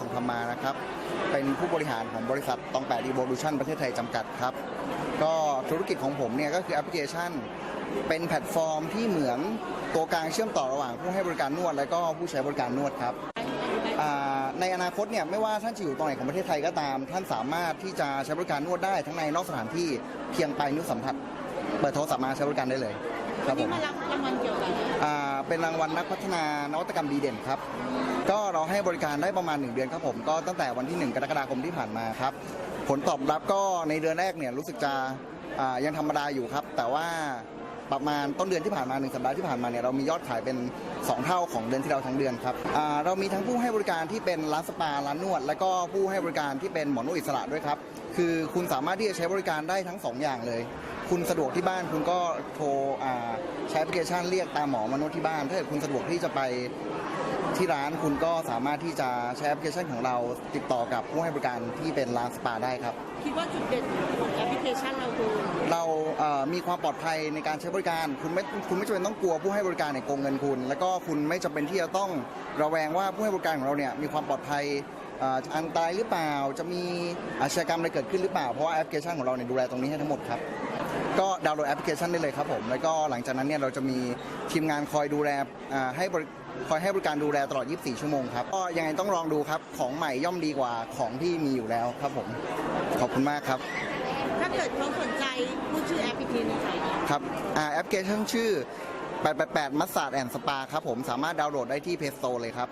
สงธรรมานะครับ เป็นผู้บริหารของบริษัทตองแปด Evolution ประเทศไทยจำกัดครับ ก็ธุรกิจของผมเนี่ยก็คือแอปพลิเคชัน เป็นแพลตฟอร์มที่เหมือนตัวกลางเชื่อมต่อระหว่างผู้ให้บริการนวด และก็ผู้ใช้บริการนวดครับในอนาคตเนี่ยไม่ว่าท่านจะอยู่ตรงไหนของประเทศไทยก็ตาม ท่านสามารถที่จะใช้บริการนวดได้ทั้งในนอกสถานที่เพียงไปลายนิ้วสัมผัสเปิดโทรศัพท์มาใช้บริการได้เลย ครับผนี้มมารับรางวัลเกี่ยวกับ อ่าเป็นรางวัลนักพัฒนานวัตกรรมดีเด่นครับ ก็เราให้บริการได้ประมาณ 1 เดือนครับผมก็ตั้งแต่วันที่ 1 กรกฎาคมที่ผ่านมาครับ ผลตอบรับก็ในเดือนแรกเนี่ยรู้สึกจะอ่ายังธรรมดาอยู่ครับ แต่ว่า ประมาณต้นเดือนที่ผ่านมาหนึ่งสัปดาห์ที่ผ่านมาเนี่ยเรามียอดขายเป็น 2 เท่าของเดือนที่เราทั้งเดือนครับเรามีทั้งผู้ให้บริการที่เป็นร้านสปาร้านนวด และก็ผู้ให้บริการที่เป็นหมอนวดอิสระด้วยครับคือคุณสามารถที่จะใช้บริการได้ทั้งสองอย่างเลย คุณสะดวกที่บ้านคุณก็โทรใช้แอปพลิเคชันเรียกตามหมอมานวดที่บ้าน ถ้าเกิดคุณสะดวกที่จะไป ที่ร้านคุณก็สามารถที่จะใช้แอปพลิเคชันของเราติดต่อกับผู้ให้บริการที่เป็นร้านสปาได้ครับ คิดว่าจุดเด่นของแอปพลิเคชันเราคือเราเอ่อมีความปลอดภัยในการใช้บริการ คุณไม่คุณไม่จำเป็นต้องกลัวผู้ให้บริการเนี่ยโกงเงินคุณ แล้วก็คุณไม่จำเป็นที่จะต้องระแวงว่าผู้ให้บริการของเราเนี่ยมีความปลอดภัยเอ่อจะอันตรายหรือเปล่า จะมีอาชญากรรมอะไรเกิดขึ้นหรือเปล่าเพราะว่าแอปพลิเคชันของเราเนี่ยดูแลตรงนี้ให้ทั้งหมดครับ ก็ดาวน์โหลดแอปพลิเคชันได้เลยครับผม แล้วก็หลังจากนั้นเนี่ยเราจะมีทีมงานคอยดูแลอ่าให้บริคอยให้บริการดูแลตลอด 24 ชั่วโมงครับ ก็ยังไงต้องลองดูครับ ของใหม่ย่อมดีกว่าของที่มีอยู่แล้วครับผม ขอบคุณมากครับ ถ้าเกิดเขาสนใจพูดชื่อแอปอีกทีหนึงค่ะครับอ่าแอปพลิเคชันชื่อ 888มัสซาดแอนด์สปาครับผม สามารถดาวน์โหลดได้ที่ Play Store เลยครับ